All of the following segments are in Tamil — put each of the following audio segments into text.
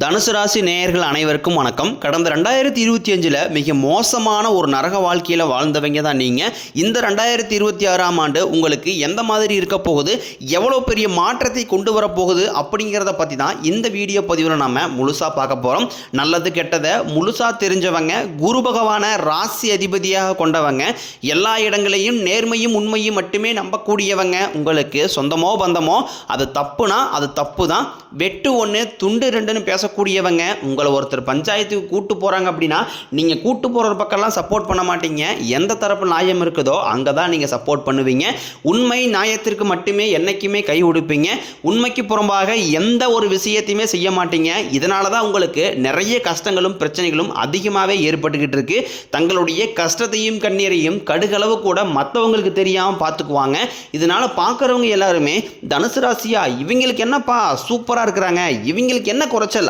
தனுசு ராசி நேயர்கள் அனைவருக்கும் வணக்கம். கடந்த ரெண்டாயிரத்தி இருபத்தி அஞ்சில் மிக மோசமான ஒரு நரக வாழ்க்கையில் வாழ்ந்தவங்க தான் நீங்கள் இந்த ரெண்டாயிரத்தி இருபத்தி ஆறாம் ஆண்டு உங்களுக்கு எந்த மாதிரி இருக்க போகுது? எவ்வளோ பெரிய மாற்றத்தை கொண்டு வரப்போகுது அப்படிங்கிறத பற்றி தான் இந்த வீடியோ பதிவில் நாம் முழுசாக பார்க்க போகிறோம் நல்லது கெட்டதை முழுசாக தெரிஞ்சவங்க குரு பகவான ராசி அதிபதியாக கொண்டவங்க எல்லா இடங்களையும் நேர்மையும் உண்மையும் மட்டுமே நம்பக்கூடியவங்க உங்களுக்கு சொந்தமோ பந்தமோ அது தப்புனா அது தப்பு தான் வெட்டு ஒன்று துண்டு ரெண்டுன்னு பேசக்கூடியவங்க உங்களை ஒருத்தர் பஞ்சாயத்துக்கு கூட்டு போகிறாங்க அப்படின்னா நீங்கள் கூட்டு போகிற பக்கம்லாம் சப்போர்ட் பண்ண மாட்டீங்க. எந்த தரப்பு நியாயம் இருக்குதோ அங்கே தான் நீங்கள் சப்போர்ட் பண்ணுவீங்க. உண்மை நியாயத்திற்கு மட்டுமே என்றைக்குமே கை கொடுப்பீங்க உண்மைக்கு புறம்பாக எந்த ஒரு விஷயத்தையுமே செய்ய மாட்டீங்க. இதனால தான் உங்களுக்கு நிறைய கஷ்டங்களும் பிரச்சனைகளும் அதிகமாகவே ஏற்பட்டுக்கிட்டு இருக்கு. தங்களுடைய கஷ்டத்தையும் கண்ணீரையும் கடுகளவு கூட மற்றவங்களுக்கு தெரியாமல் பார்த்துக்குவாங்க இதனால பார்க்குறவங்க எல்லாருமே தனுசு ராசியா இவங்களுக்கு என்னப்பா சூப்பராக இருக்கிறாங்க. இவங்களுக்கு என்ன குறைச்சல்?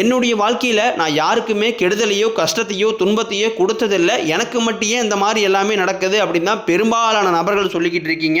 என்னுடைய வாழ்க்கையில் நான் யாருக்குமே கெடுதலையோ கஷ்டத்தையோ துன்பத்தையோ கொடுத்ததில்லை. எனக்கு மட்டும் ஏன் இந்த மாதிரி எல்லாமே நடக்குது அப்படின்னு தான் பெரும்பாலான நபர்கள் சொல்லிக்கிட்டு இருக்கீங்க.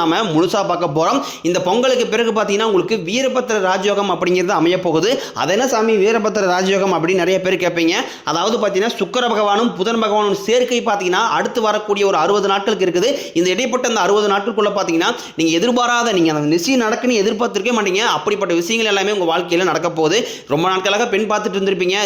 நாம முழுசாக பார்க்க போகிறோம் இந்த பொங்கலுக்கு பிறகு பார்த்தீங்கன்னா உங்களுக்கு வீரபத்திர ராஜயோகம் அப்படிங்கிறது அமைய போகுது அது என்ன சாமி வீரபத்திர ராஜயோகம் அப்படின்னு நிறைய பேர் கேட்பீங்க. அதாவது பார்த்தீங்கன்னா சுக்கர பகவானும் புதன் பகவானும் சேர்க்கை பார்த்தீங்கன்னா அடுத்து வரக்கூடிய ஒரு அறுபது நாட்களுக்கு இருக்குது. இந்த இடைப்பட்ட அந்த அறுபது நாட்களுக்குள்ள பார்த்தீங்கன்னா நீங்கள் எதிர்பாராத நீங்கள் அந்த நிச்சயம் நடக்குன்னு எதிர்பார்த்துருக்கே மாட்டீங்க. அப்படிப்பட்ட விஷயங்கள் எல்லாமே உங்கள் வாழ்க்கையில் நடக்க போகுது. ரொம்ப நாட்களாக பெண் பார்த்துட்டு இருந்திருப்பீங்க.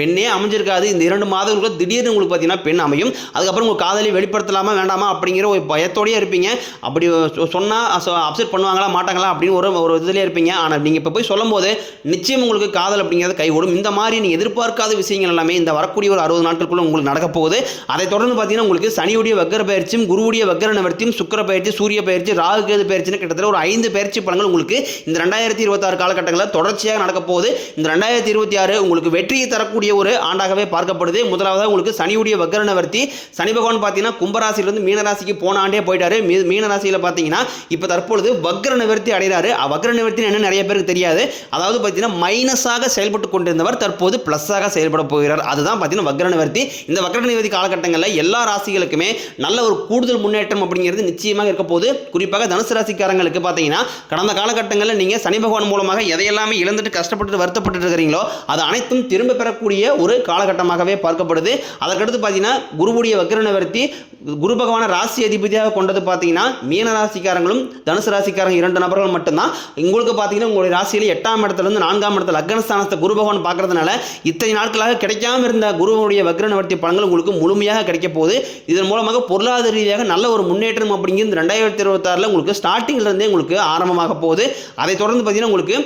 பெண்ணே அமைஞ்சிருக்காது. இந்த இரண்டு மாதங்களுக்கு திடீர்னு உங்களுக்கு பார்த்தீங்கன்னா பெண் அமையும். அதுக்கப்புறம் உங்கள் காதலி வெளிப்படுத்தலாமா வேண்டாமா அப்படிங்கிற ஒரு பயத்தோடயே இருப்பீங்க. அப்படி சொன்னால் அப்செட் பண்ணுவாங்களா மாட்டாங்களா அப்படின்னு ஒரு ஒரு இதுலேயே இருப்பீங்க. ஆனால் நீங்கள் இப்போ போய் சொல்லும்போது நிச்சயம் உங்களுக்கு காதல் அப்படிங்கிறது கைகூடும். இந்த மாதிரி நீங்கள் எதிர்பார்க்காத விஷயங்கள் எல்லாமே இந்த வரக்கூடிய ஒரு அறுபது நாட்களுக்குள்ள உங்களுக்கு நடக்க போகுது. அதை தொடர்ந்து பார்த்தீங்கன்னா உங்களுக்கு சனியுடைய வக்கர பயிற்சியும் குருவுடைய வக்கர நிவர்த்தியும் சுக்கர பயிற்சி சூரிய பயிற்சி ராகு கேது பயிற்சின்னு கிட்டத்தட்ட ஒரு ஐந்து பயிற்சி பலன்கள் உங்களுக்கு இந்த ரெண்டாயிரத்தி இருபத்தாறு காலகட்டங்களில் தொடர்ச்சியாக நடக்க போகுது. இந்த ரெண்டாயிரத்தி இருபத்தி ஆறு உங்களுக்கு வெற்றியை தரக்கூடிய ஒரு ஆண்டாகவே பார்க்கப்படுது. முதலாவதாக உங்களுக்கு சனியுடைய வக்கர நிவர்த்தி. சனி பகவான் பார்த்தீங்கன்னா கும்பராசிலிருந்து மீனராசிக்கு போன ஆண்டே போயிட்டாரு. மீ மீனராசியில் பார்த்தீங்கன்னா பார்த்தீங்கன்னா இப்போ தற்பொழுது வக்ர நிவர்த்தி அடைகிறாரு. வக்ர நிவர்த்தி என்ன நிறைய பேருக்கு தெரியாது. அதாவது பார்த்தீங்கன்னா மைனஸாக செயல்பட்டு கொண்டிருந்தவர் தற்போது ப்ளஸ்ஸாக செயல்பட போகிறார். அதுதான் பார்த்தீங்கன்னா வக்ர நிவர்த்தி. இந்த வக்ர நிவர்த்தி காலகட்டங்களில் எல்லா ராசிகளுக்குமே நல்ல ஒரு கூடுதல் முன்னேற்றம் அப்படிங்கிறது நிச்சயமாக இருக்க போது குறிப்பாக தனுசு ராசிக்காரங்களுக்கு பார்த்தீங்கன்னா கடந்த காலகட்டங்களில் நீங்கள் சனி பகவான் மூலமாக எதையெல்லாமே இழந்துட்டு கஷ்டப்பட்டு வருத்தப்பட்டு இருக்கிறீங்களோ அது அனைத்தும் திரும்ப பெறக்கூடிய ஒரு காலகட்டமாகவே பார்க்கப்படுது. அதற்கடுத்து பார்த்தீங்கன்னா குருவுடைய வக்ர நிவர்த்தி குரு பகவான ராசி அதிபதியாக கொண்டது பார்த்தீங்கன்னா மீன ராசிக்காரங்களும் தனுசு ராசிக்காரங்க இரண்டு நபர்கள் மட்டும்தான். உங்களுக்கு பார்த்தீங்கன்னா உங்களுடைய ராசியில் எட்டாம் இடத்துல இருந்து நான்காம் இடத்துல அக்னஸ்தானத்தை குரு பகவான் பார்க்கறதுனால இத்தனை நாட்களாக கிடைக்காம இருந்த குருவனுடைய வக்ர நிவர்த்தி பலன்கள் உங்களுக்கு முழுமையாக கிடைக்க போகுது. இதன் மூலமாக பொருளாதார ரீதியாக நல்ல ஒரு முன்னேற்றம் அப்படிங்கிறது ரெண்டாயிரத்தி இருபத்தாறில் உங்களுக்கு ஸ்டார்டிங்லேருந்தே உங்களுக்கு ஆரம்பமாக போகுது. அதை தொடர்ந்து பார்த்தீங்கன்னா உங்களுக்கு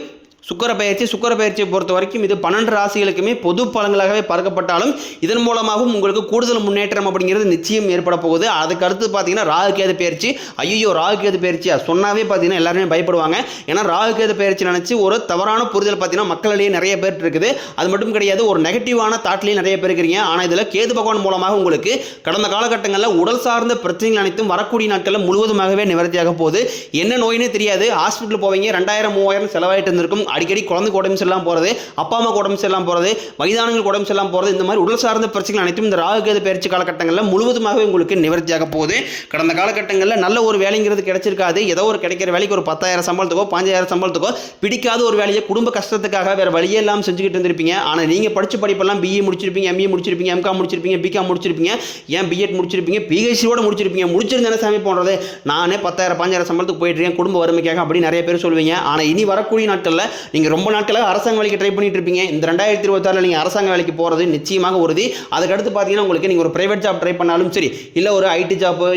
சுக்கர பயிற்சி சுக்கர பயிற்சியை பொறுத்த வரைக்கும் இது பன்னெண்டு ராசிகளுக்குமே பொது பலன்களாகவே பார்க்கப்பட்டாலும் இதன் மூலமாகவும் உங்களுக்கு கூடுதல் முன்னேற்றம் அப்படிங்கிறது நிச்சயம் ஏற்பட போகுது. அதுக்கு அடுத்து பார்த்தீங்கன்னா ராகுகேது பயிற்சி. ஐயோ ராகுகேது பயிற்சியா? சொன்னாவே பார்த்தீங்கன்னா எல்லாருமே பயப்படுவாங்க. ஏன்னா ராகுகேது பயிற்சி நினச்சி ஒரு தவறான புரிதல் பார்த்தீங்கன்னா மக்களிடையே நிறைய பேர் இருக்குது. அது மட்டும் கிடையாது ஒரு நெகட்டிவான தாட்லேயும் நிறைய பேர் இருக்கிறீங்க. ஆனால் இதில் கேது பகவான் மூலமாக உங்களுக்கு கடந்த காலகட்டங்களில் உடல் சார்ந்த பிரச்சனைகள் அனைத்தும் வரக்கூடிய நாட்களில் முழுவதுமாகவே நிவர்த்தியாக போகுது. என்ன நோயினே தெரியாது. ஹாஸ்பிட்டல் போவீங்க ரெண்டாயிரம் மூவாயிரம் செலவாயிட்டு இருந்திருக்கும். அடிக்கடி குழந்தைக்கு உடம்பு சரியில்லாம போகிறது அப்பா அம்மா உடம்பு சரியில்லாமல் போகிறது வயதானங்களுக்கு உடம்பு சரியில்லாம போகிறது இந்த மாதிரி உடல் சார்ந்த பிரச்சனைகள் அனைத்தும் இந்த ராகு கேது பயிற்சி காலகட்டங்களில் முழுவதுமாகவே உங்களுக்கு நிவர்த்தியாக போகுது. கடந்த காலகட்டங்களில் நல்ல ஒரு வேலைங்கிறது கிடைச்சிருக்காது. ஏதோ ஒரு கிடைக்கிற வேலைக்கு ஒரு பத்தாயிரம் சம்பளத்துக்கோ பாஞ்சாயிரம் சம்பளத்துக்கோ பிடிக்காத ஒரு வேலையை குடும்ப கஷ்டத்துக்காக வேறு வழியே இல்லாமல் செஞ்சுக்கிட்டு இருந்திருப்பீங்க. ஆனால் நீங்கள் படிச்ச படிப்பெல்லாம் பிஇ முடிச்சிருப்பீங்க எம்இ முடிச்சிருப்பீங்க எம்காம் முடிச்சிருப்பீங்க பிகாம் முடிச்சிருப்பீங்க. ஏன் பிஎட் முடிச்சிருப்பீங்க? பிஹெச்டியோட முடிச்சிருப்பீங்க. முடிச்சிருந்தேன சாமி போன்றது நானே பத்தாயிரம் பாஞ்சாயிரம் சம்பளத்துக்கு போயிட்டுருக்கேன் குடும்ப வறுமைக்காக அப்படி நிறைய பேர் சொல்லுவீங்க ஆனால் இனி வரக்கூடிய நாட்களில் நீங்கள் ரொம்ப நாட்களாக அரசாங்க வேலைக்கு ட்ரை பண்ணிட்டு இருப்பீங்க இந்த ரெண்டாயிரத்தி இருபத்தாறில் நீங்கள் அரசாங்க வேலைக்கு போகிறது நிச்சயமாக உறுதி. அதுக்கடுத்து பார்த்தீங்கன்னா உங்களுக்கு நீங்கள் ஒரு ப்ரைவேட் ஜாப் ட்ரை பண்ணாலும் சரி இல்லை ஒரு ஐடி ஜாப்பு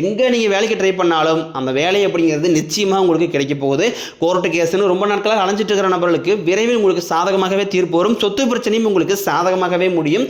எங்கே நீங்கள் வேலைக்கு ட்ரை பண்ணாலும் அந்த வேலை அப்படிங்கிறது நிச்சயமாக உங்களுக்கு கிடைக்க போகுது. கோர்ட்டு கேஸ்னு ரொம்ப நாட்களாக அலைஞ்சிட்டு இருக்கிற நபர்களுக்கு விரைவில் உங்களுக்கு சாதகமாகவே தீர்ப்பு வரும். சொத்து பிரச்சனையும் உங்களுக்கு சாதகமாகவே முடியும்.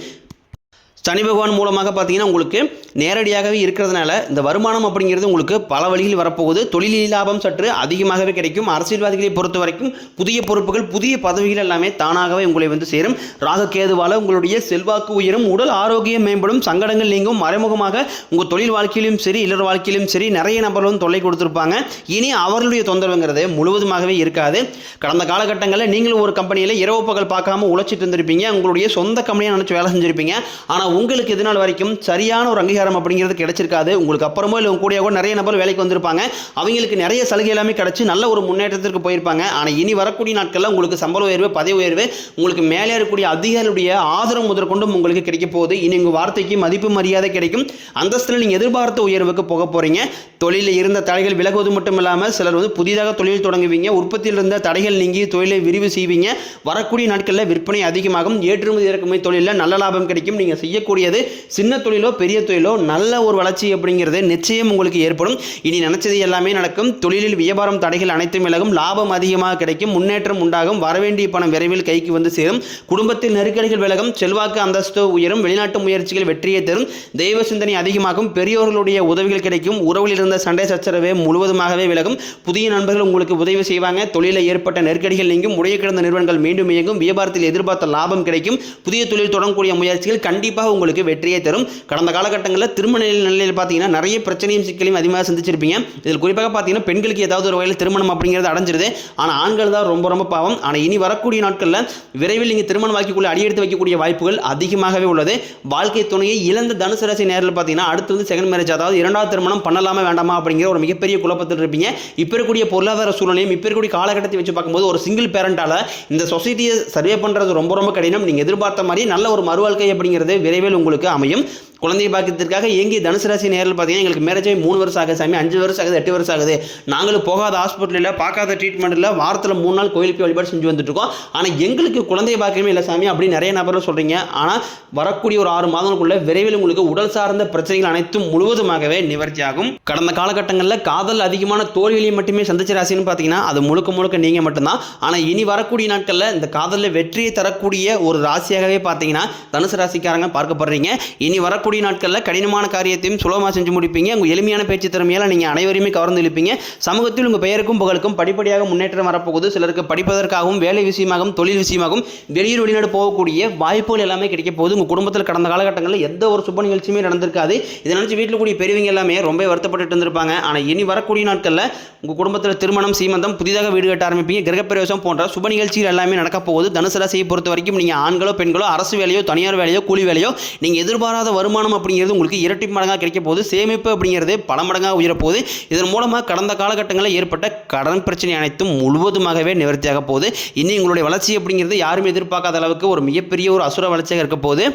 சனி பகவான் மூலமாக பார்த்தீங்கன்னா உங்களுக்கு நேரடியாகவே இருக்கிறதுனால இந்த வருமானம் அப்படிங்கிறது உங்களுக்கு பல வழியில் வரப்போகுது. தொழில் லாபம் சற்று அதிகமாகவே கிடைக்கும். அரசியல்வாதிகளை பொறுத்த வரைக்கும் புதிய பொறுப்புகள் புதிய பதவிகள் எல்லாமே தானாகவே உங்களை வந்து சேரும். ராககேதுவால உங்களுடைய செல்வாக்கு உயரும். உடல் ஆரோக்கியம் மேம்படும். சங்கடங்கள் நீங்கும். மறைமுகமாக உங்கள் தொழில் வாழ்க்கையிலும் சரி இல்லற வாழ்க்கையிலும் சரி நிறைய நபர்களும் தொல்லை கொடுத்துருப்பாங்க. இனி அவர்களுடைய தொந்தரவுங்கிறது முழுவதுமாகவே இருக்காது. கடந்த காலகட்டங்களில் நீங்களும் ஒரு கம்பெனியில் இரவு பகல் பார்க்காம உழைச்சிட்டு இருந்திருப்பீங்க. உங்களுடைய சொந்த கம்பெனியாக நினச்சி வேலை செஞ்சிருப்பீங்க. ஆனால் உங்களுக்கு இதனால் வரைக்கும் சரியான ஒரு அங்கீகாரம் அப்படிங்கிறது கிடைச்சிருக்காது. உங்களுக்கு அப்புறமோ இல்லை உங்க கூட நிறைய நபர் வேலைக்கு வந்திருப்பாங்க. அவங்களுக்கு நிறைய சலுகை எல்லாமே கிடைச்சி நல்ல ஒரு முன்னேற்றத்திற்கு போயிருப்பாங்க. ஆனால் இனி வரக்கூடிய நாட்களில் உங்களுக்கு சம்பள உயர்வு பதவி உயர்வு உங்களுக்கு மேலே இருக்கக்கூடிய அதிகாரியுடைய ஆதரவு முதற்கொண்டும் உங்களுக்கு கிடைக்க போகுது. இனி உங்கள் வார்த்தைக்கு மதிப்பு மரியாதை கிடைக்கும். அந்தஸ்தில் நீங்கள் எதிர்பார்த்த உயர்வுக்கு போக போகிறீங்க தொழிலில் இருந்த தடைகள் விலகுவது மட்டும் இல்லாமல் சிலர் வந்து புதிதாக தொழில் தொடங்குவீங்க. உற்பத்தியில் இருந்த தடைகள் நீங்கி தொழிலை விரிவு செய்வீங்க. வரக்கூடிய நாட்களில் விற்பனை அதிகமாகும். ஏற்றுமதி இறக்குமதி தொழிலில் நல்ல லாபம் கிடைக்கும். நீங்கள் செய்ய செய்யக்கூடியது. சின்ன தொழிலோ பெரிய தொழிலோ நல்ல ஒரு வளர்ச்சி அப்படிங்கிறது நிச்சயம் உங்களுக்கு ஏற்படும். இனி நினைச்சது எல்லாமே நடக்கும். தொழிலில் வியாபாரம் தடைகள் அனைத்தும் விலகும். லாபம் அதிகமாக கிடைக்கும். முன்னேற்றம் உண்டாகும். வரவேண்டிய பணம் விரைவில் கைக்கு வந்து சேரும். குடும்பத்தில் நெருக்கடிகள் விலகும். செல்வாக்கு அந்தஸ்து உயரும். வெளிநாட்டு முயற்சிகள் வெற்றியை தரும். தெய்வ சிந்தனை அதிகமாகும். பெரியோர்களுடைய உதவிகள் கிடைக்கும். உறவில் இருந்த சண்டை சச்சரவை முழுவதுமாகவே விலகும். புதிய நண்பர்கள் உங்களுக்கு உதவி செய்வாங்க. தொழிலில் ஏற்பட்ட நெருக்கடிகள் நீங்கும். முறைய கிடந்த நிறுவனங்கள் மீண்டும் இயங்கும். வியாபாரத்தில் எதிர்பார்த்த லாபம் கிடைக்கும். புதிய தொழில் தொடங்கக்கூடிய முயற்சிகள் கண்டிப்பாக உங்களுக்கு வெற்றியை தரும். கடந்த காலகட்டங்களில் திருமண நிலையில் பார்த்தீங்கன்னா நிறைய பிரச்சனையும் சிக்கலையும் அதிகமாக சந்திச்சிருப்பீங்க. இதில் குறிப்பாக பார்த்தீங்கன்னா பெண்களுக்கு ஏதாவது ஒரு வகையில் திருமணம் அப்படிங்கிறது அடைஞ்சிருது. ஆனால் ஆண்கள் தான் ரொம்ப ரொம்ப பாவம். ஆனால் இனி வரக்கூடிய நாட்களில் விரைவில் நீங்கள் திருமணம் வாக்கிக்குள்ள அடியெடுத்து வைக்கக்கூடிய வாய்ப்புகள் அதிகமாகவே உள்ளது. வாழ்க்கை துணையை இழந்த தனுசு ராசி நேரில் பார்த்தீங்கன்னா அடுத்து வந்து செகண்ட் மேரேஜ் அதாவது இரண்டாவது திருமணம் பண்ணலாமா வேண்டாமா அப்படிங்கிற ஒரு மிகப்பெரிய குழப்பத்தில் இருப்பீங்க. இப்போ இருக்கக்கூடிய பொருளாதார சூழ்நிலையும் இப்போ இருக்கக்கூடிய காலகட்டத்தை வச்சு பார்க்கும்போது ஒரு சிங்கிள் பேரண்டால் இந்த சொசைட்டியை சர்வே பண்ணுறது ரொம்ப ரொம்ப கடினம். நீங்கள் எதிர்பார்த்த மாதிரி நல்ல ஒரு மறுவாழ்க்கை அப்படிங்கிறது விரைவில் உங்களுக்கு அமையும். குழந்தை பாக்கியத்திற்காக எங்கே தனுசு ராசி நேரில் பார்த்தீங்கன்னா எங்களுக்கு மேரேஜ் ஆகி மூணு வருஷம் ஆகுது சாமி அஞ்சு வருஷம் ஆகுது எட்டு வருஷம் ஆகுது. நாங்களும் போகாத ஹாஸ்பிட்டலில் பார்க்காத ட்ரீட்மெண்ட்டில் வாரத்தில் மூணு நாள் கோயிலுக்கு வழிபாடு செஞ்சு வந்துட்டு இருக்கோம். ஆனால் எங்களுக்கு குழந்தை பாக்கியமே இல்லை சாமி அப்படி நிறைய நபர்கள் சொல்கிறீங்க ஆனால் வரக்கூடிய ஒரு ஆறு மாதங்களுக்குள்ள விரைவில் உங்களுக்கு உடல் சார்ந்த பிரச்சனைகள் அனைத்தும் முழுவதுமாகவே நிவர்த்தியாகும். கடந்த காலகட்டங்களில் காதல் அதிகமான தோல்விகளையும் மட்டுமே சந்திச்ச ராசின்னு பார்த்தீங்கன்னா அது முழுக்க முழுக்க நீங்கள் மட்டும்தான். ஆனால் இனி வரக்கூடிய நாட்களில் இந்த காதலில் வெற்றியை தரக்கூடிய ஒரு ராசியாகவே பார்த்தீங்கன்னா தனுசு ராசிக்காரங்க பார்க்கப்படுறீங்க. இனி வரக்கூடிய நாட்களில் கடினமான காரியத்தையும் சுலபமாக செஞ்சு முடிப்பீங்க. உங்கள் எளிமையான பேச்சு திறமையால் நீங்கள் அனைவரையுமே கவர்ந்து இழுப்பீங்க. சமூகத்தில் உங்கள் பெயருக்கும் புகழுக்கும் படிப்படியாக முன்னேற்றம் வரப்போகுது. சிலருக்கு படிப்பதற்காகவும் வேலை விஷயமாகவும் தொழில் விஷயமாகவும் வெளியூர் வெளிநாடு போகக்கூடிய வாய்ப்புகள் எல்லாமே கிடைக்க போகுது. உங்கள் குடும்பத்தில் கடந்த காலகட்டங்களில் எந்த ஒரு சுப நிகழ்ச்சியுமே நடந்திருக்காது. இதை நினச்சி வீட்டில் கூடிய பெரியவங்க எல்லாமே ரொம்ப வருத்தப்பட்டு இருந்திருப்பாங்க. ஆனால் இனி வரக்கூடிய நாட்களில் உங்கள் குடும்பத்தில் திருமணம் சீமந்தம் புதிதாக வீடு கட்ட ஆரம்பிப்பீங்க. கிரகப்பிரவேசம் போன்ற சுப நிகழ்ச்சிகள் எல்லாமே நடக்க போகுது. தனுசு ராசியை பொறுத்த வரைக்கும் நீங்கள் ஆண்களோ பெண்களோ அரசு வேலையோ தனியார் வேலையோ கூலி வேலையோ நீங்கள் எதிர்பாராத வருமானம் அப்படிங்கிறது உங்களுக்கு இரட்டி மடங்காக கிடைக்க போகுது. சேமிப்பு அப்படிங்கிறது பல மடங்காக உயரப்போகுது. இதன் மூலமாக கடந்த காலகட்டங்களில் ஏற்பட்ட கடன் பிரச்சனை அனைத்தும் முழுவதுமாகவே நிவர்த்தியாக போகுது. இனி உங்களுடைய வளர்ச்சி அப்படிங்கிறது யாரும் எதிர்பார்க்காத அளவுக்கு ஒரு மிகப்பெரிய ஒரு அசுர வளர்ச்சியாக இருக்க போகுது.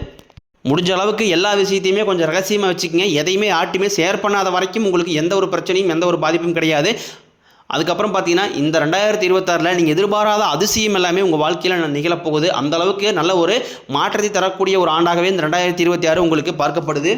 முடிஞ்ச அளவுக்கு எல்லா விஷயத்தையுமே கொஞ்சம் ரகசியமாக வச்சுக்கோங்க. எதையுமே ஆட்டுமே ஷேர் பண்ணாத வரைக்கும் உங்களுக்கு எந்த ஒரு பிரச்சனையும் எந்த ஒரு பாதிப்பும் கிடையாது. அதுக்கப்புறம் பார்த்தீங்கன்னா இந்த ரெண்டாயிரத்தி இருபத்தாறில் நீங்கள் எதிர்பாராத அதிசயம் எல்லாமே உங்கள் வாழ்க்கையில் நிகழப்போகுது. அந்த அளவுக்கு நல்ல ஒரு மாற்றத்தை தரக்கூடிய ஒரு ஆண்டாகவே இந்த ரெண்டாயிரத்தி இருபத்தி ஆறு உங்களுக்கு பார்க்கப்படுது.